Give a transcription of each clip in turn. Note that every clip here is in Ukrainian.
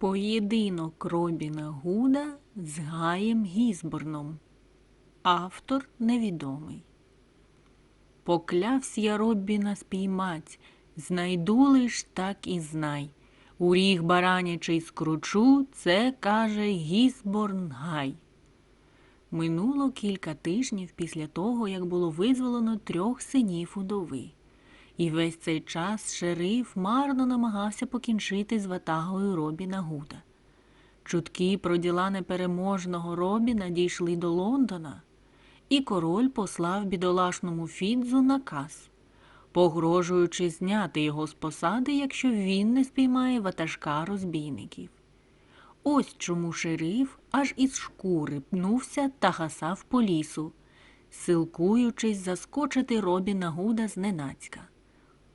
Поєдинок Робіна Гуда з Гаєм Гізборном. Автор невідомий. Поклявсь я Робіна спіймать, знайду лиш так і знай. У ріг баранячий скручу, це каже Гізборн Гай. Минуло кілька тижнів після того, як було визволено трьох синів удови. І весь цей час шериф марно намагався покінчити з ватагою Робіна Гуда. Чутки про діла непереможного Робіна дійшли до Лондона, і король послав бідолашному Фідзу наказ, погрожуючи зняти його з посади, якщо він не спіймає ватажка розбійників. Ось чому шериф аж із шкури пнувся та гасав по лісу, силкуючись заскочити Робіна Гуда зненацька.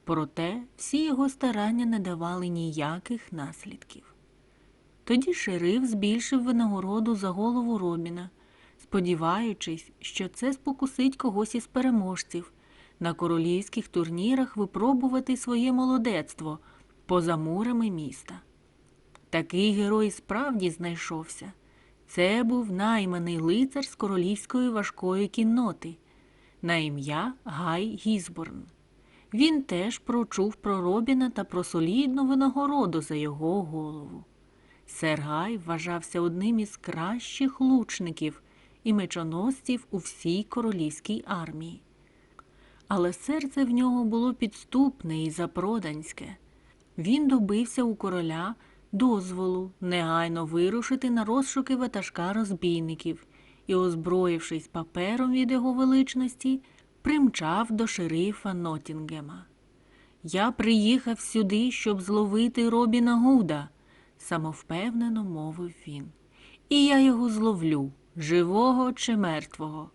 Проте всі його старання не давали ніяких наслідків. Тоді шериф збільшив винагороду за голову Робіна, сподіваючись, що це спокусить когось із переможців на королівських турнірах випробувати своє молодецтво поза мурами міста. Такий герой справді знайшовся. Це був найманий лицар з королівської важкої кінноти на ім'я Гай Гізборн. Він теж прочув про Робіна та про солідну винагороду за його голову. Сер Гай вважався одним із кращих лучників і мечоносців у всій королівській армії. Але серце в нього було підступне і запроданське. Він добився у короля дозволу негайно вирушити на розшуки ватажка розбійників і, озброївшись папером від його величності, примчав до шерифа Нотінгема. Я приїхав сюди, щоб зловити Робіна Гуда, самовпевнено мовив він. І я його зловлю, живого чи мертвого.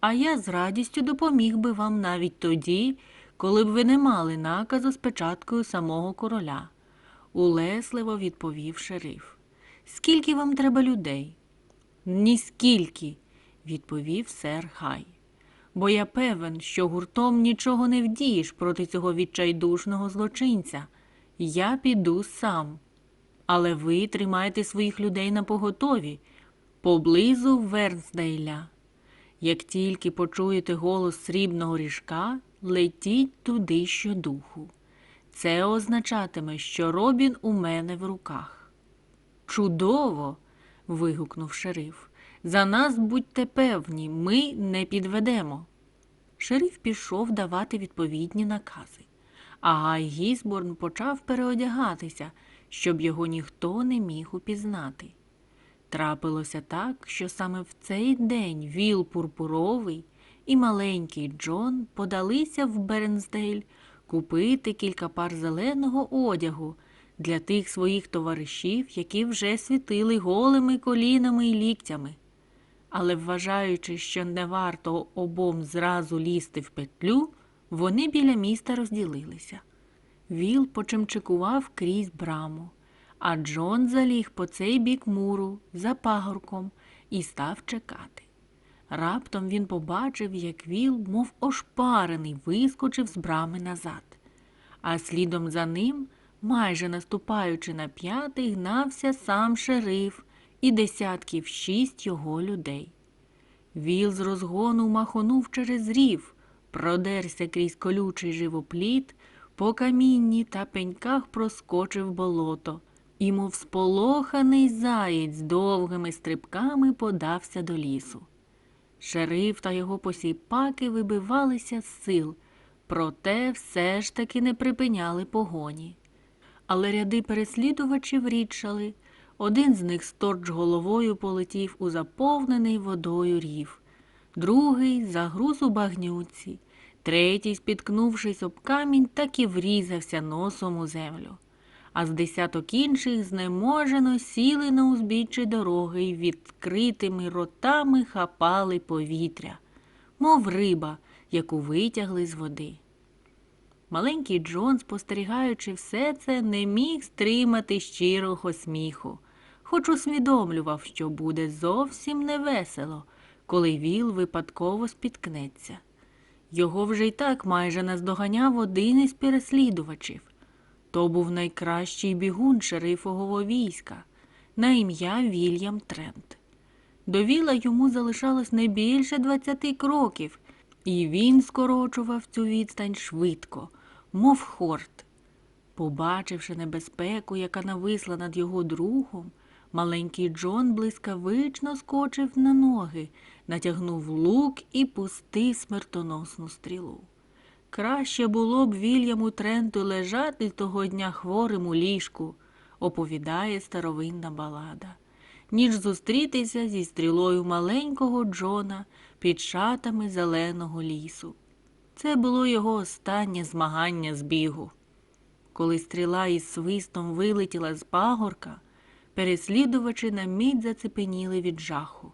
А я з радістю допоміг би вам навіть тоді, коли б ви не мали наказу з печаткою самого короля, улесливо відповів шериф. Скільки вам треба людей? Ніскільки, відповів сер Гай. Бо я певен, що гуртом нічого не вдієш проти цього відчайдушного злочинця. Я піду сам. Але ви тримайте своїх людей на поготові, поблизу Вернсдейля. Як тільки почуєте голос срібного ріжка, летіть туди щодуху. Це означатиме, що Робін у мене в руках. Чудово. вигукнув шериф. За нас будьте певні, ми не підведемо. Шериф пішов давати відповідні накази, а Гай Гізборн почав переодягатися, щоб його ніхто не міг упізнати. Трапилося так, що саме в цей день Віл Пурпуровий і маленький Джон подалися в Бернсдейль купити кілька пар зеленого одягу для тих своїх товаришів, які вже світили голими колінами і ліктями. Але, вважаючи, що не варто обом зразу лізти в петлю, вони біля міста розділилися. Віл почимчикував крізь браму, а Джон заліг по цей бік муру за пагорком і став чекати. Раптом він побачив, як Віл, мов ошпарений, вискочив з брами назад, а слідом за ним, майже наступаючи на п'ятий, гнався сам шериф і десятків шість його людей. Віл з розгону махонув через рів, продерся крізь колючий живопліт, по камінні та пеньках проскочив болото і, мов сполоханий заєць, довгими стрибками подався до лісу. Шериф та його посіпаки вибивалися з сил, проте все ж таки не припиняли погоні. Але ряди переслідувачів рідшали. Один з них сторч головою полетів у заповнений водою рів, другий загруз у багнюці, третій, спіткнувшись об камінь, так і врізався носом у землю. А з десяток інших знеможено сіли на узбіччі дороги й відкритими ротами хапали повітря, мов риба, яку витягли з води. Маленький Джон, спостерігаючи все це, не міг стримати щирого сміху хоч усвідомлював, що буде зовсім невесело, коли віл випадково спіткнеться. Його вже й так майже наздоганяв один із переслідувачів. То був найкращий бігун шерифового війська на ім'я Вільям Трент. До віла йому залишалось не більше двадцяти кроків, і він скорочував цю відстань швидко, мов хорт. Побачивши небезпеку, яка нависла над його другом, маленький Джон блискавично скочив на ноги, натягнув лук і пустив смертоносну стрілу. Краще було б Вільяму Тренту лежати того дня хворим у ліжку, оповідає старовинна балада, ніж зустрітися зі стрілою маленького Джона під шатами зеленого лісу. Це було його останнє змагання з бігу. Коли стріла із свистом вилетіла з пагорка, переслідувачі на мить зацепеніли від жаху.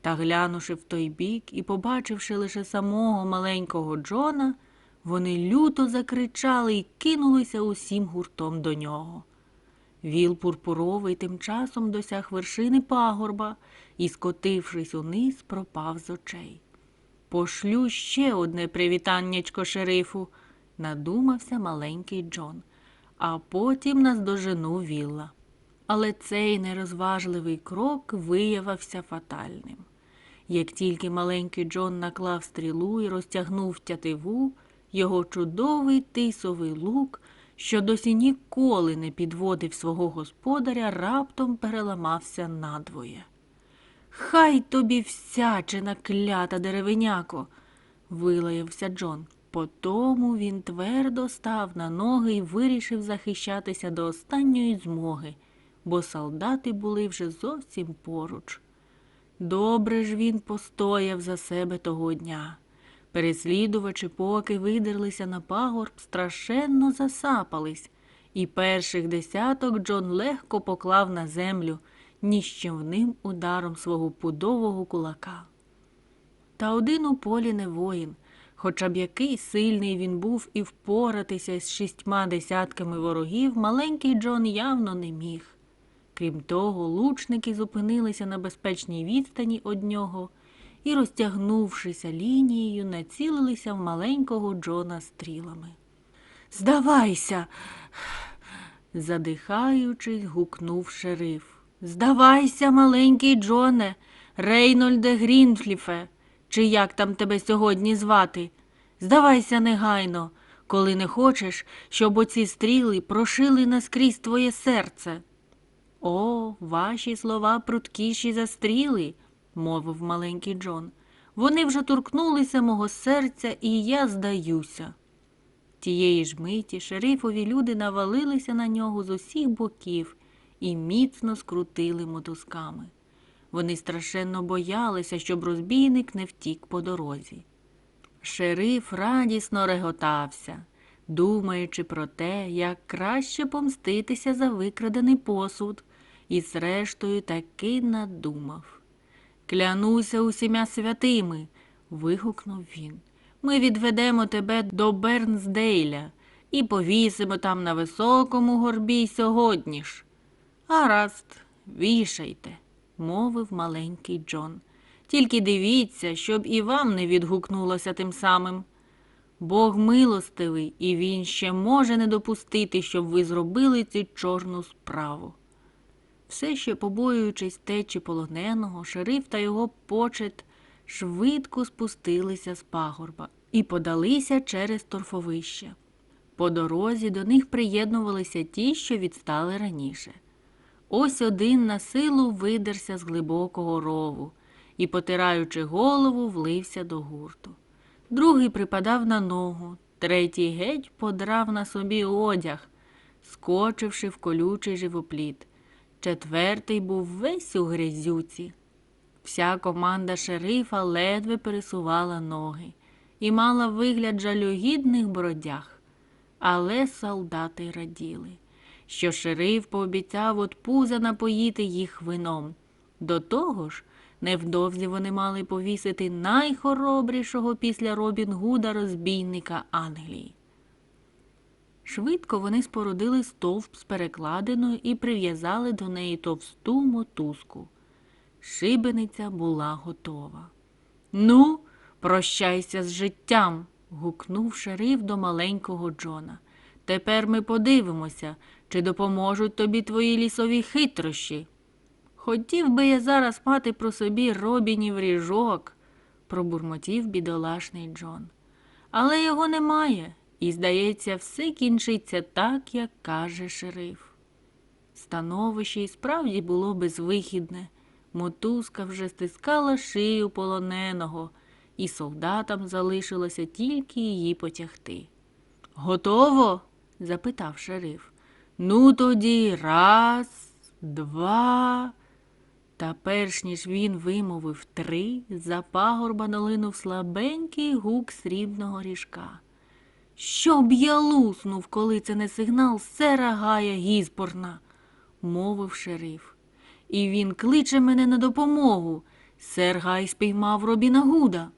Та глянувши в той бік і побачивши лише самого маленького Джона, вони люто закричали і кинулися усім гуртом до нього. Віл пурпуровий тим часом досяг вершини пагорба і, скотившись униз, пропав з очей. Пошлю ще одне привітаннячко шерифу, надумався маленький Джон, а потім наздожену Вілла. Але цей нерозважливий крок виявився фатальним. Як тільки маленький Джон наклав стрілу і розтягнув тятиву, його чудовий тисовий лук, що досі ніколи не підводив свого господаря, раптом переламався надвоє. Хай тобі всячина клята деревеняко, вилаявся Джон. Потому він твердо став на ноги і вирішив захищатися до останньої змоги, бо солдати були вже зовсім поруч. Добре ж він постояв за себе того дня. Переслідувачі, поки видерлися на пагорб, страшенно засапались, і перших десяток Джон легко поклав на землю ніщівним ударом свого пудового кулака. Та один у полі не воїн, хоча б який сильний він був і впоратися з шістьма десятками ворогів, маленький Джон явно не міг. Крім того, лучники зупинилися на безпечній відстані од нього і, розтягнувшися лінією, націлилися в маленького Джона стрілами. Здавайся, задихаючись, гукнув шериф. Здавайся, маленький Джоне, Рейнольде Грінфліфе, чи як там тебе сьогодні звати. Здавайся негайно, коли не хочеш, щоб оці стріли прошили наскрізь твоє серце. О, ваші слова пруткіші за стріли, мовив маленький Джон. Вони вже торкнулися мого серця, і я здаюся. Тієї ж миті шерифові люди навалилися на нього з усіх боків і міцно скрутили мотузками. Вони страшенно боялися, щоб розбійник не втік по дорозі. Шериф радісно реготався, думаючи про те, як краще помститися за викрадений посуд, і зрештою таки надумав. Клянуся усіма святими. вигукнув він. Ми відведемо тебе до Бернсдейля і повісимо там на високому горбі сьогодні ж. Гаразд, вішайте, мовив маленький Джон. Тільки дивіться, щоб і вам не відгукнулося тим самим. Бог милостивий, і він ще може не допустити, щоб ви зробили цю чорну справу. Все ще побоюючись течі полоненого, шериф та його почет швидко спустилися з пагорба і подалися через торфовище. По дорозі до них приєднувалися ті, що відстали раніше. Ось один на силу видерся з глибокого рову і, потираючи голову, влився до гурту. Другий припадав на ногу, третій геть подрав на собі одяг, скочивши в колючий живопліт. Четвертий був весь у грязюці. Вся команда шерифа ледве пересувала ноги і мала вигляд жалюгідних бродяг. Але солдати раділи, що шериф пообіцяв от пуза напоїти їх вином. До того ж, невдовзі вони мали повісити найхоробрішого після Робін Гуда розбійника Англії. Швидко вони спорудили стовп з перекладиною і прив'язали до неї товсту мотузку. Шибениця була готова. Ну, прощайся з життям. гукнув шериф до маленького Джона. тепер ми подивимося, чи допоможуть тобі твої лісові хитрощі. Хотів би я зараз мати про собі робінів ріжок, пробурмотів бідолашний Джон. Але його немає, і, здається, все кінчиться так, як каже шериф. Становище і справді було безвихідне. Мотузка вже стискала шию полоненого, і солдатам залишилося тільки її потягти. Готово? запитав шериф. Ну тоді раз, два. Та перш ніж він вимовив три, за пагорба долинув слабенький гук срібного ріжка. Щоб я луснув, коли це не сигнал сера Гая Гізборна, мовив шериф. І він кличе мене на допомогу. Сер Гай спіймав Робіна Гуда.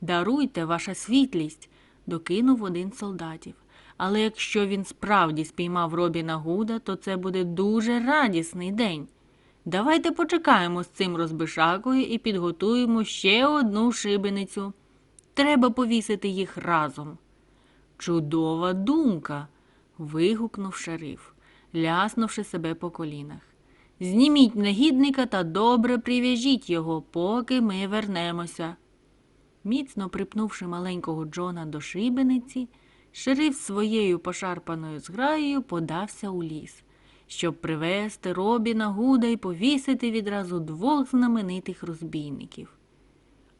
Даруйте, ваша світлість, докинув один солдатів. Але якщо він справді спіймав Робіна Гуда, то це буде дуже радісний день. Давайте почекаємо з цим розбишакою і підготуємо ще одну шибеницю. Треба повісити їх разом. Чудова думка. вигукнув шериф, ляснувши себе по колінах. Зніміть негідника та добре прив'яжіть його, поки ми вернемося. Міцно припнувши маленького Джона до шибениці, шериф своєю пошарпаною зграєю подався у ліс, щоб привезти Робіна Гуда і повісити відразу двох знаменитих розбійників.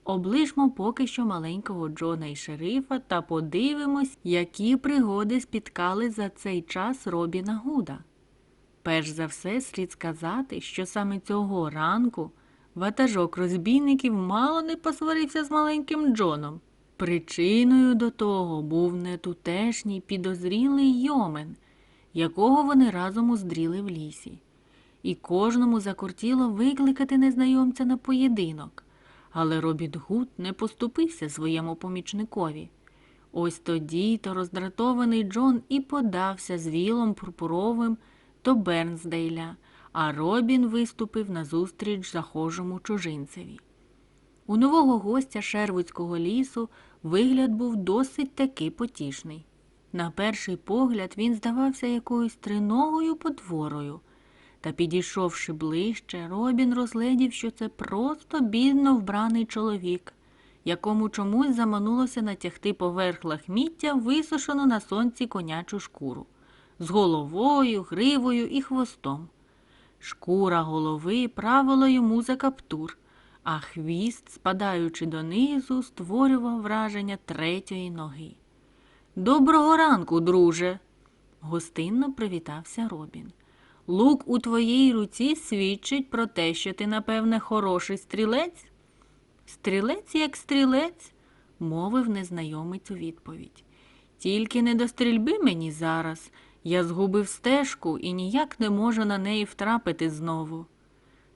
Облишмо поки що маленького Джона і шерифа та подивимось, які пригоди спіткали за цей час Робіна Гуда. Перш за все слід сказати, що саме цього ранку ватажок розбійників мало не посварився з маленьким Джоном. Причиною до того був не тутешній підозрілий йомен, якого вони разом уздріли в лісі. І кожному закортіло викликати незнайомця на поєдинок, але Робіт Гуд не поступився своєму помічникові. Ось тоді то роздратований Джон і подався з вілом пурпуровим до Бернсдейля, а Робін виступив назустріч захожому чужинцеві. У нового гостя Шервудського лісу вигляд був досить таки потішний. На перший погляд він здавався якоюсь триногою потворою. Та, підійшовши ближче, Робін розглядів, що це просто бідно вбраний чоловік, якому чомусь заманулося натягти поверх лахміття висушену на сонці конячу шкуру з головою, гривою і хвостом. Шкура голови правила йому за каптур, а хвіст, спадаючи донизу, створював враження третьої ноги. Доброго ранку, друже, гостинно привітався Робін. Лук у твоїй руці свідчить про те, що ти, напевне, хороший стрілець. Стрілець як стрілець, мовив незнайомець у відповідь. Тільки не до стрільби мені зараз. Я згубив стежку і ніяк не можу на неї втрапити знову.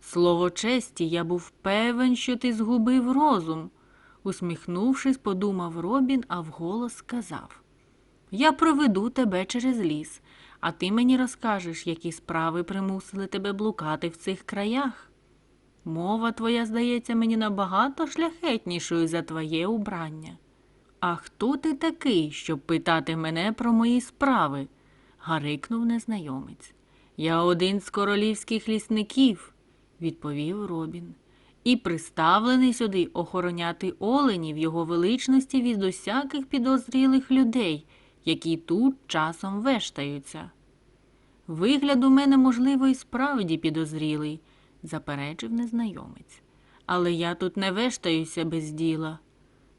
Слово честі, я був певен, що ти згубив розум, усміхнувшись, подумав Робін, а вголос сказав Я проведу тебе через ліс, а ти мені розкажеш, які справи примусили тебе блукати в цих краях. Мова твоя здається мені набагато шляхетнішою за твоє убрання. А хто ти такий, щоб питати мене про мої справи? гарикнув незнайомець. Я один з королівських лісників, відповів Робін, і приставлений сюди охороняти оленів його величності від усяких підозрілих людей, які тут часом вештаються. Вигляд у мене, можливо, і справді підозрілий, заперечив незнайомець. Але я тут не вештаюся без діла.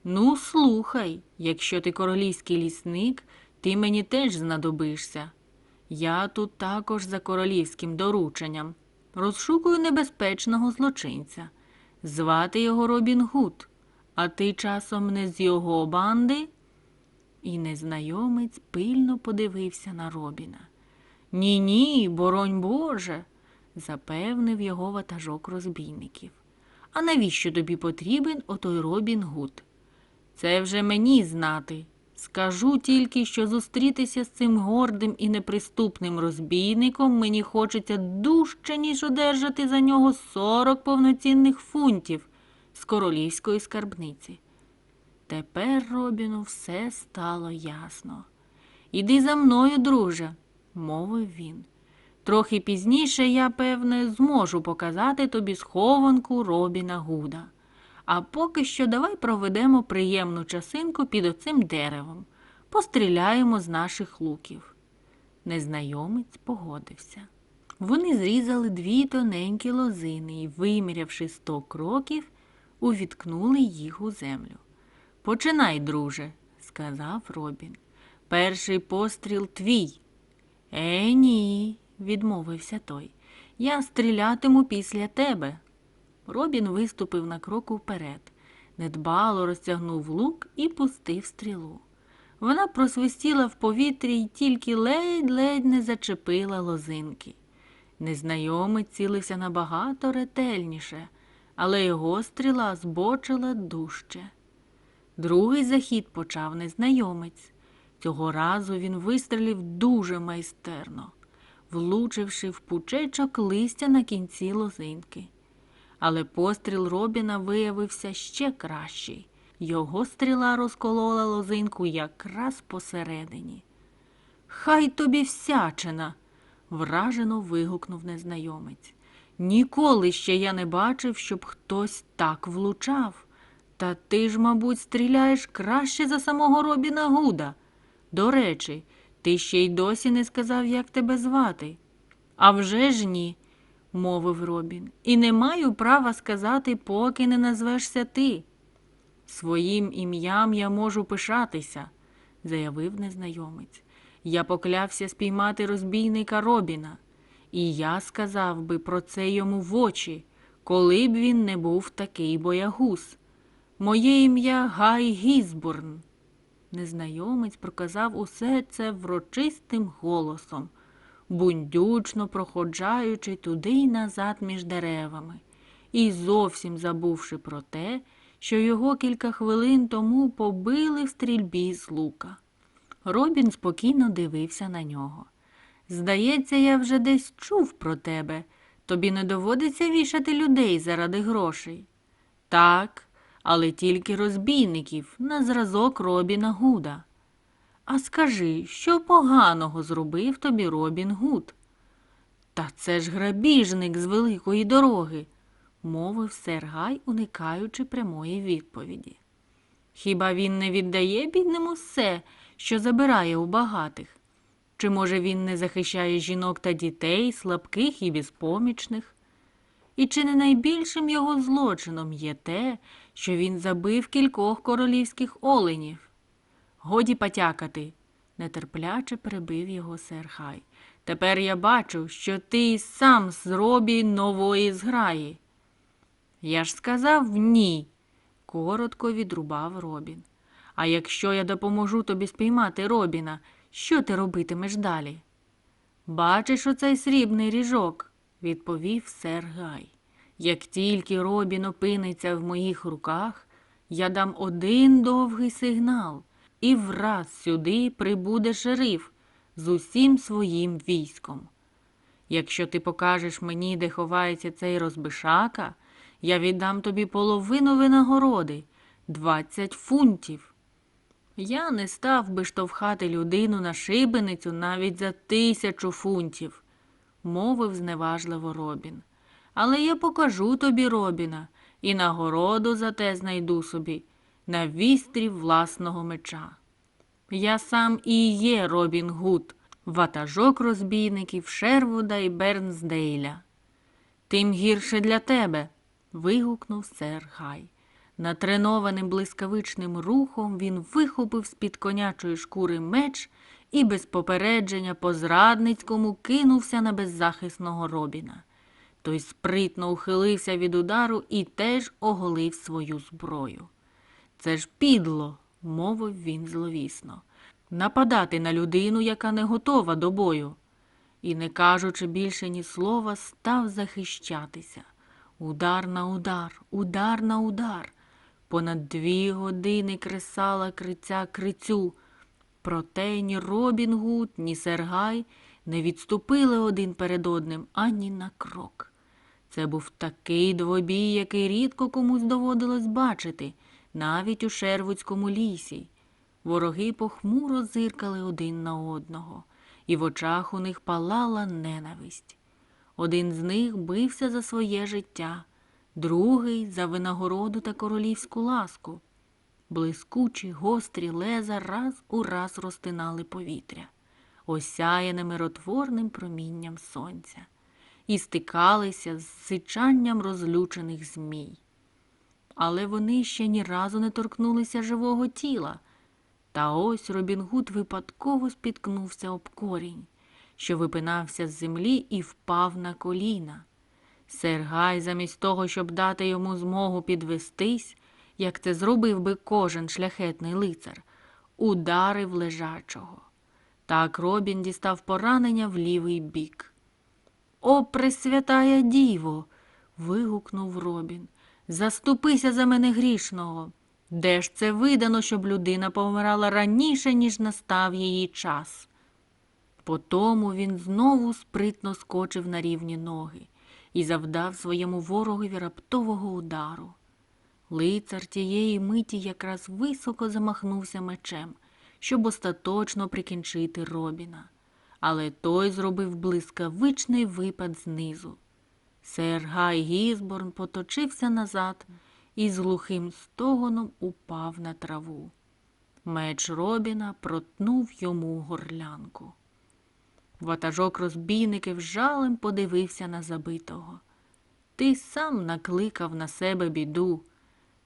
Ну, слухай, якщо ти королівський лісник, ти мені теж знадобишся. Я тут також за королівським дорученням. Розшукую небезпечного злочинця. Звати його Робін Гуд, а ти часом не з його банди? І незнайомець пильно подивився на Робіна. Ні, ні, боронь Боже, запевнив його ватажок розбійників. А навіщо тобі потрібен отой Робін Гуд? Це вже мені знати, Скажу тільки, що зустрітися з цим гордим і неприступним розбійником мені хочеться дужче, ніж одержати за нього сорок повноцінних фунтів з королівської скарбниці. Тепер Робіну все стало ясно. Іди за мною, друже, мовив він. Трохи пізніше я, певне, зможу показати тобі схованку Робіна Гуда. А поки що давай проведемо приємну часинку під оцим деревом, постріляємо з наших луків. Незнайомець погодився. Вони зрізали дві тоненькі лозини і, вимірявши сто кроків, увіткнули їх у землю. Починай, друже, сказав Робін. Перший постріл твій. Е, ні, відмовився той. Я стрілятиму після тебе. Робін виступив на крок уперед, недбало розтягнув лук і пустив стрілу. Вона просвистіла в повітрі й тільки ледь-ледь не зачепила лозинки. Незнайомець цілився набагато ретельніше, але його стріла збочила дужче. Другий захід почав незнайомець. Цього разу він вистрілив дуже майстерно, влучивши в пучечок листя на кінці лозинки. Але постріл Робіна виявився ще кращий. Його стріла розколола лозинку якраз посередині. Хай тобі всячина. вражено вигукнув незнайомець. Ніколи ще я не бачив, щоб хтось так влучав. Та ти ж, мабуть, стріляєш краще за самого Робіна Гуда. До речі, ти ще й досі не сказав, як тебе звати. «А вже ж ні, мовив Робін, і не маю права сказати, поки не назвешся ти. Своїм ім'ям я можу пишатися, заявив незнайомець. Я поклявся спіймати розбійника Робіна, і я сказав би про це йому в очі, коли б він не був такий боягуз. Моє ім'я Гай Гізбурн. Незнайомець проказав усе це врочистим голосом, бундючно проходжаючи туди й назад між деревами, і зовсім забувши про те, що його кілька хвилин тому побили в стрільбі з лука. Робін спокійно дивився на нього. Здається, я вже десь чув про тебе. Тобі не доводиться вішати людей заради грошей. Так, але тільки розбійників на зразок Робіна Гуда. А скажи, що поганого зробив тобі Робін Гуд? Та це ж грабіжник з великої дороги, мовив Сергай, уникаючи прямої відповіді. Хіба він не віддає бідному все, що забирає у багатих? Чи, може, він не захищає жінок та дітей, слабких і безпомічних? І чи не найбільшим його злочином є те, що він забив кількох королівських оленів? Годі потякати, нетерпляче перебив його сер Хай. Тепер я бачу, що ти сам з робі нової зграї. Я ж сказав ні, коротко відрубав Робін. А якщо я допоможу тобі спіймати Робіна, що ти робитимеш далі? Бачиш оцей срібний ріжок, відповів сер Гай. Як тільки Робін опиниться в моїх руках, я дам один довгий сигнал, і враз сюди прибуде шериф з усім своїм військом. Якщо ти покажеш мені, де ховається цей розбишака, я віддам тобі половину винагороди двадцять фунтів. Я не став би штовхати людину на шибеницю навіть за тисячу фунтів, мовив зневажливо Робін. Але я покажу тобі Робіна і нагороду за те знайду собі на вістрі власного меча. Я сам і є Робін Гуд, ватажок розбійників Шервуда і Бернсдейля. Тим гірше для тебе. вигукнув сер Гай. Натренованим блискавичним рухом він вихопив з-під конячої шкури меч і без попередження по зрадницькому кинувся на беззахисного Робіна. Той спритно ухилився від удару і теж оголив свою зброю. Це ж підло, мовив він зловісно, нападати на людину, яка не готова до бою. І, не кажучи більше ні слова, став захищатися. Удар на удар, удар на удар. Понад дві години кресала криця крицю. Проте ні Робін Гуд, ні Сергай не відступили один перед одним ані на крок. Це був такий двобій, який рідко комусь доводилось бачити, навіть у Шервудському лісі. Вороги похмуро зиркали один на одного, і в очах у них палала ненависть. Один з них бився за своє життя, другий за винагороду та королівську ласку. Блискучі, гострі леза раз у раз розтинали повітря, осяяне миротворним промінням сонця, і стикалися з сичанням розлючених змій. Але вони ще ні разу не торкнулися живого тіла. Та ось Робін Гуд випадково спіткнувся об корінь, що випинався з землі і впав на коліна. Сергай, замість того, щоб дати йому змогу підвестись, як це зробив би кожен шляхетний лицар, ударив лежачого. Так Робін дістав поранення в лівий бік. О, пресвятая діво. вигукнув Робін. Заступися за мене грішного. Де ж це видано, щоб людина помирала раніше, ніж настав її час? Потому він знову спритно скочив на рівні ноги і завдав своєму ворогові раптового удару. Лицар тієї миті якраз високо замахнувся мечем, щоб остаточно прикінчити Робіна. Але той зробив блискавичний випад знизу. Сер Гай Гізборн поточився назад і з глухим стогоном упав на траву. Меч Робіна протнув йому горлянку. Ватажок розбійників жалем подивився на забитого. Ти сам накликав на себе біду,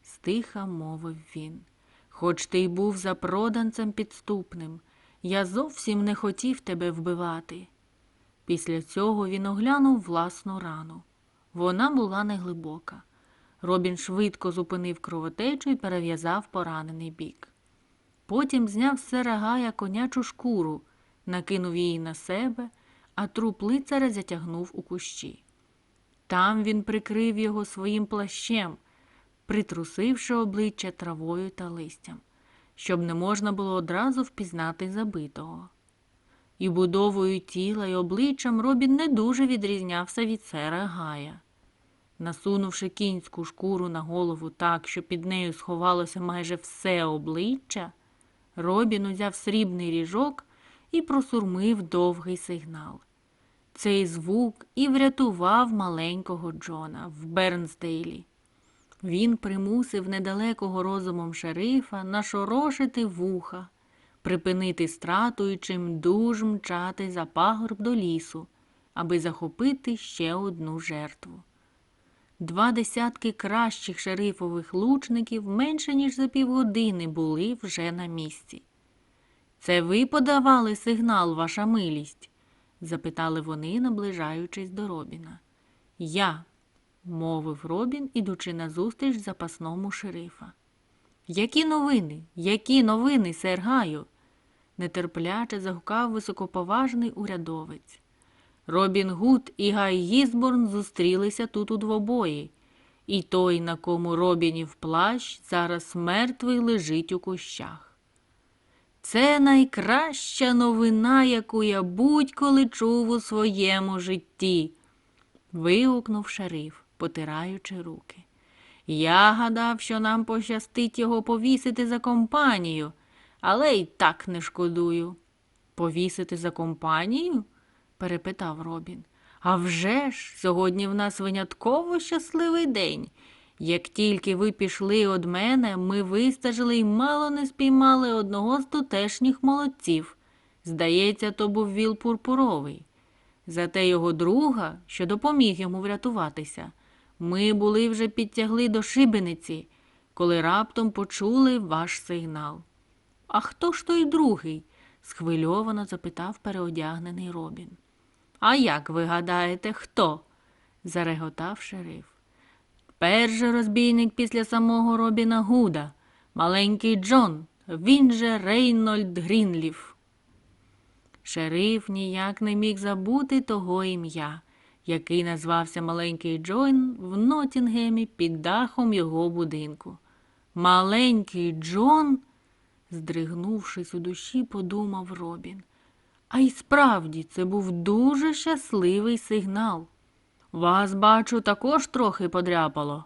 стиха мовив він. Хоч ти й був запроданцем підступним, я зовсім не хотів тебе вбивати. Після цього він оглянув власну рану. Вона була неглибока. Робін швидко зупинив кровотечу і перев'язав поранений бік. Потім зняв з сера Гая конячу шкуру, накинув її на себе, а труп лицаря затягнув у кущі. Там він прикрив його своїм плащем, притрусивши обличчя травою та листям, щоб не можна було одразу впізнати забитого. І будовою тіла й обличчям Робін не дуже відрізнявся від сера Гая. Насунувши кінську шкуру на голову так, що під нею сховалося майже все обличчя, Робін узяв срібний ріжок і просурмив довгий сигнал. Цей звук і врятував маленького Джона в Бернсдейлі. Він примусив недалекого розумом шерифа нашорошити вуха, припинити страту і чимдуж мчати за пагорб до лісу, аби захопити ще одну жертву. Два десятки кращих шерифових лучників менше ніж за півгодини були вже на місці. Це ви подавали сигнал, ваша милість? запитали вони, наближаючись до Робіна. Я, мовив Робін, ідучи назустріч запасному шерифа. Які новини? Які новини, сер Гаю?» – нетерпляче загукав високоповажний урядовець. Робін Гуд і Гай Гізборн зустрілися тут у двобої, і той, на кому Робінів плащ, зараз мертвий лежить у кущах. Це найкраща новина, яку я будь-коли чув у своєму житті, вигукнув шериф, потираючи руки. Я гадав, що нам пощастить його повісити за компанію, але й так не шкодую. Повісити за компанію? перепитав Робін. «А вже ж, сьогодні в нас винятково щасливий день. Як тільки ви пішли од мене, ми вистежили й мало не спіймали одного з тутешніх молодців. Здається, то був віл пурпуровий. Зате його друга, що допоміг йому врятуватися, ми були вже підтягли до шибениці, коли раптом почули ваш сигнал. А хто ж той другий? схвильовано запитав переодягнений Робін. А як ви гадаєте, хто? зареготав шериф. Перший розбійник після самого Робіна Гуда, маленький Джон, він же Рейнольд Грінліф. Шериф ніяк не міг забути того ім'я, який назвався маленький Джон в Нотінгемі під дахом його будинку. Маленький Джон, здригнувшись у душі, подумав Робін. А й справді це був дуже щасливий сигнал. Вас, бачу, також трохи подряпало.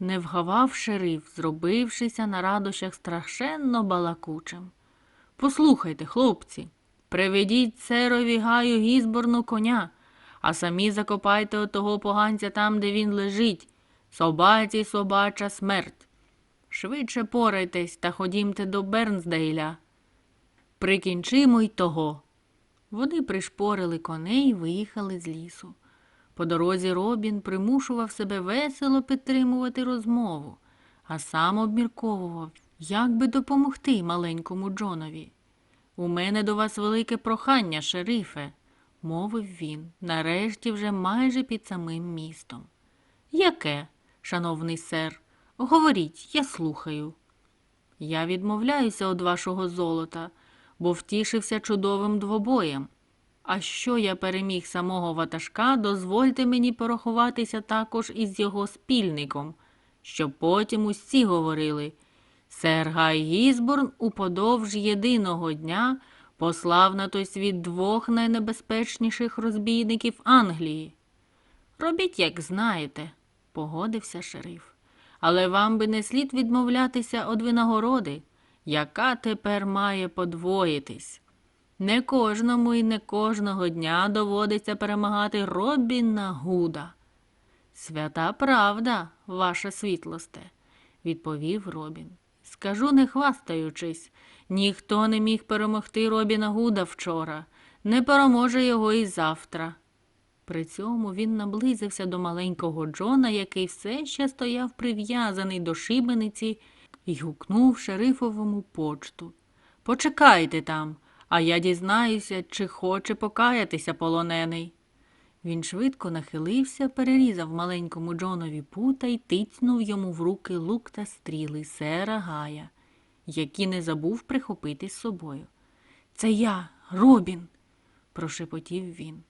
Не вгавав шериф, зробившися на радощах страшенно балакучим. Послухайте, хлопці, приведіть церові гаю гізборну коня, а самі закопайте отого поганця там, де він лежить. Собаці собача смерть. Швидше порайтесь та ходімте до Бернсдейля. Прикінчимо й того. Вони пришпорили коней і виїхали з лісу. По дорозі Робін примушував себе весело підтримувати розмову, а сам обмірковував, як би допомогти маленькому Джонові. У мене до вас велике прохання, шерифе, мовив він, нарешті вже майже під самим містом. Яке, шановний сер, говоріть, я слухаю. Я відмовляюся від вашого золота, бо втішився чудовим двобоєм. А що я переміг самого ватажка, дозвольте мені порахуватися також із його спільником, щоб потім усі говорили. Сер Гай Гізборн уподовж єдиного дня послав на той світ двох найнебезпечніших розбійників Англії. Робіть, як знаєте, погодився шериф. Але вам би не слід відмовлятися від винагороди, яка тепер має подвоїтись. Не кожному і не кожного дня доводиться перемагати Робіна Гуда. Свята правда, ваша світлосте, відповів Робін. Скажу, не хвастаючись, ніхто не міг перемогти Робіна Гуда вчора, не переможе його і завтра. При цьому він наблизився до маленького Джона, який все ще стояв прив'язаний до шибениці, і гукнув шерифовому почту. Почекайте там, а я дізнаюся, чи хоче покаятися полонений. Він швидко нахилився, перерізав маленькому Джонові пута й тицнув йому в руки лук та стріли сера Гая, які не забув прихопити з собою. Це я, Робін, прошепотів він.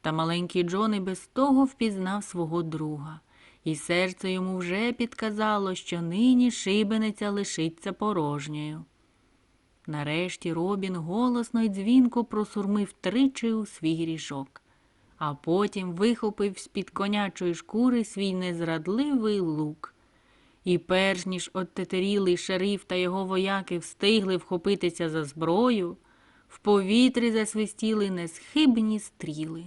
Та маленький Джон і без того впізнав свого друга, і серце йому вже підказало, що нині шибениця лишиться порожньою. Нарешті Робін голосно й дзвінко просурмив тричі у свій грішок, а потім вихопив з-під конячої шкури свій незрадливий лук. І перш ніж оттетерілий шериф та його вояки встигли вхопитися за зброю, в повітрі засвистіли несхибні стріли.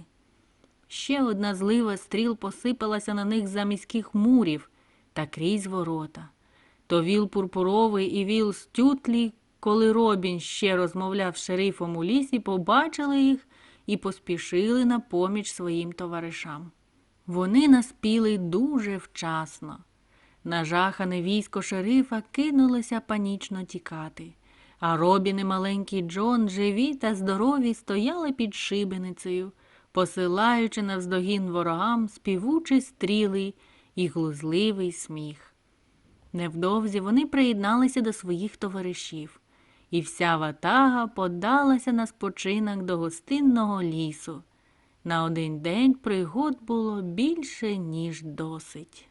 Ще одна злива стріл посипалася на них за міських мурів та крізь ворота. То віл пурпуровий і віл стютлі, коли Робін ще розмовляв з шерифом у лісі, побачили їх і поспішили на поміч своїм товаришам. Вони наспіли дуже вчасно. Нажахане військо шерифа кинулося панічно тікати, а Робін і маленький Джон, живі та здорові, стояли під шибеницею, посилаючи навздогін ворогам співучі стріли і глузливий сміх. Невдовзі вони приєдналися до своїх товаришів, і вся ватага подалася на спочинок до гостинного лісу. На один день пригод було більше, ніж досить.